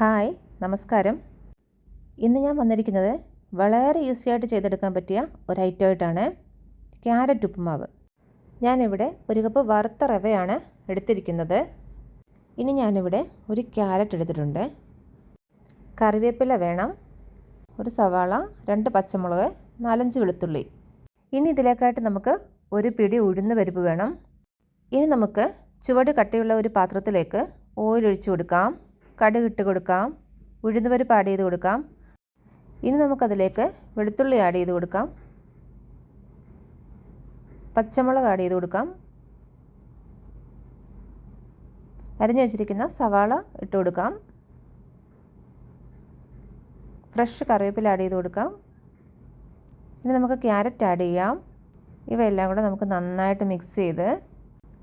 Hi നമസ്കാരം. ഇന്ന് ഞാൻ വന്നിരിക്കുന്നത് വളരെ ഈസി ആയിട്ട് ചെയ്തെടുക്കാൻ പറ്റിയ ഒരു ഐറ്റം ആയിട്ടാണ് ക്യാരറ്റ് ഉപ്പുമാവ്. ഞാനിവിടെ ഒരു കപ്പ് വറുത്ത റവയാണ് എടുത്തിരിക്കുന്നത്. ഇനി ഞാനിവിടെ ഒരു ക്യാരറ്റ് എടുത്തിട്ടുണ്ട്. കറിവേപ്പില വേണം ഒരു സവാള രണ്ട് പച്ചമുളക് നാലഞ്ച് വെളുത്തുള്ളി. ഇനി ഇതിലേക്കായിട്ട് നമുക്ക് ഒരു പിടി ഉഴുന്ന് പരിപ്പ് വേണം. ഇനി നമുക്ക് ചുവട് കട്ടിയുള്ള ഒരു പാത്രത്തിലേക്ക് ഓയിൽ ഒഴിച്ചു കൊടുക്കാം. കടുക് ഇട്ട് കൊടുക്കാം. ഉഴുന്നുപരിപ്പ് ആഡ് ചെയ്ത് കൊടുക്കാം. ഇനി നമുക്കതിലേക്ക് വെളുത്തുള്ളി ആഡ് ചെയ്ത് കൊടുക്കാം. പച്ചമുളക് ആഡ് ചെയ്ത് കൊടുക്കാം. അരിഞ്ഞു വച്ചിരിക്കുന്ന സവാള ഇട്ട് കൊടുക്കാം. ഫ്രഷ് കറിവേപ്പില ആഡ് ചെയ്ത് കൊടുക്കാം. ഇനി നമുക്ക് ക്യാരറ്റ് ആഡ് ചെയ്യാം. ഇവയെല്ലാം കൂടെ നമുക്ക് നന്നായിട്ട് മിക്സ് ചെയ്ത്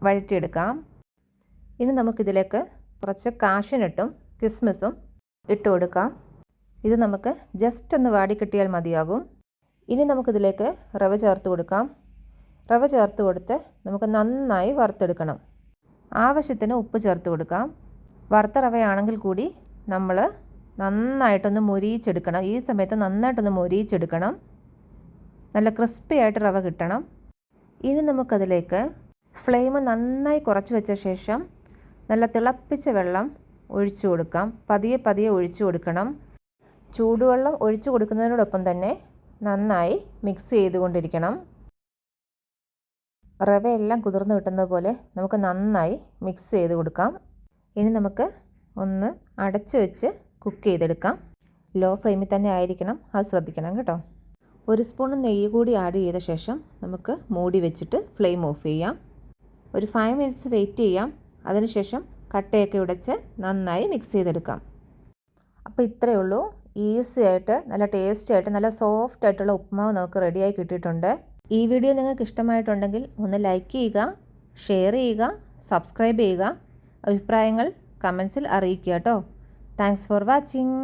വഴറ്റിയെടുക്കാം. ഇനി നമുക്കിതിലേക്ക് കുറച്ച് കാഷ്യനട്ടും കിസ്മിസും ഇട്ട് കൊടുക്കാം. ഇത് നമുക്ക് ജസ്റ്റ് ഒന്ന് വാടിക്കിട്ടിയാൽ മതിയാകും. ഇനി നമുക്കിതിലേക്ക് റവ ചേർത്ത് കൊടുക്കാം. റവ ചേർത്ത് കൊടുത്ത് നമുക്ക് നന്നായി വറുത്തെടുക്കണം. ആവശ്യത്തിന് ഉപ്പ് ചേർത്ത് കൊടുക്കാം. വറുത്ത റവയാണെങ്കിൽ കൂടി നമ്മൾ നന്നായിട്ടൊന്ന് മൊരിയിച്ചെടുക്കണം. ഈ സമയത്ത് നന്നായിട്ടൊന്ന് മൊരിയിച്ചെടുക്കണം. നല്ല ക്രിസ്പി ആയിട്ട് റവ കിട്ടണം. ഇനി നമുക്കതിലേക്ക് ഫ്ലെയിം നന്നായി കുറച്ച് വെച്ച ശേഷം നല്ല തിളപ്പിച്ച വെള്ളം ഒഴിച്ചു കൊടുക്കാം. പതിയെ പതിയെ ഒഴിച്ചു കൊടുക്കണം. ചൂടുവെള്ളം ഒഴിച്ചു കൊടുക്കുന്നതിനോടൊപ്പം തന്നെ നന്നായി മിക്സ് ചെയ്തുകൊണ്ടിരിക്കണം. റവയെല്ലാം കുതിർന്ന് കിട്ടുന്നത് പോലെ നമുക്ക് നന്നായി മിക്സ് ചെയ്ത് കൊടുക്കാം. ഇനി നമുക്ക് ഒന്ന് അടച്ചു വെച്ച് കുക്ക് ചെയ്തെടുക്കാം. ലോ ഫ്ലെയിമിൽ തന്നെ ആയിരിക്കണം. അത് ശ്രദ്ധിക്കണം കേട്ടോ. ഒരു സ്പൂൺ നെയ്യ് കൂടി ആഡ് ചെയ്ത ശേഷം നമുക്ക് മൂടി വെച്ചിട്ട് ഫ്ലെയിം ഓഫ് ചെയ്യാം. ഒരു ഫൈവ് മിനിറ്റ്സ് വെയിറ്റ് ചെയ്യാം. അതിനുശേഷം കട്ടയൊക്കെ ഉടച്ച് നന്നായി മിക്സ് ചെയ്തെടുക്കാം. അപ്പോൾ ഇത്രയേ ഉള്ളൂ. ഈസി ആയിട്ട് നല്ല ടേസ്റ്റി ആയിട്ട് നല്ല സോഫ്റ്റ് ആയിട്ടുള്ള ഉപ്പുമാവ് നമുക്ക് റെഡിയായി കിട്ടിയിട്ടുണ്ട്. ഈ വീഡിയോ നിങ്ങൾക്ക് ഇഷ്ടമായിട്ടുണ്ടെങ്കിൽ ഒന്ന് ലൈക്ക് ചെയ്യുക ഷെയർ ചെയ്യുക സബ്സ്ക്രൈബ് ചെയ്യുക. അഭിപ്രായങ്ങൾ കമൻസിൽ അറിയിക്കുക കേട്ടോ താങ്ക്സ് ഫോർ വാച്ചിങ്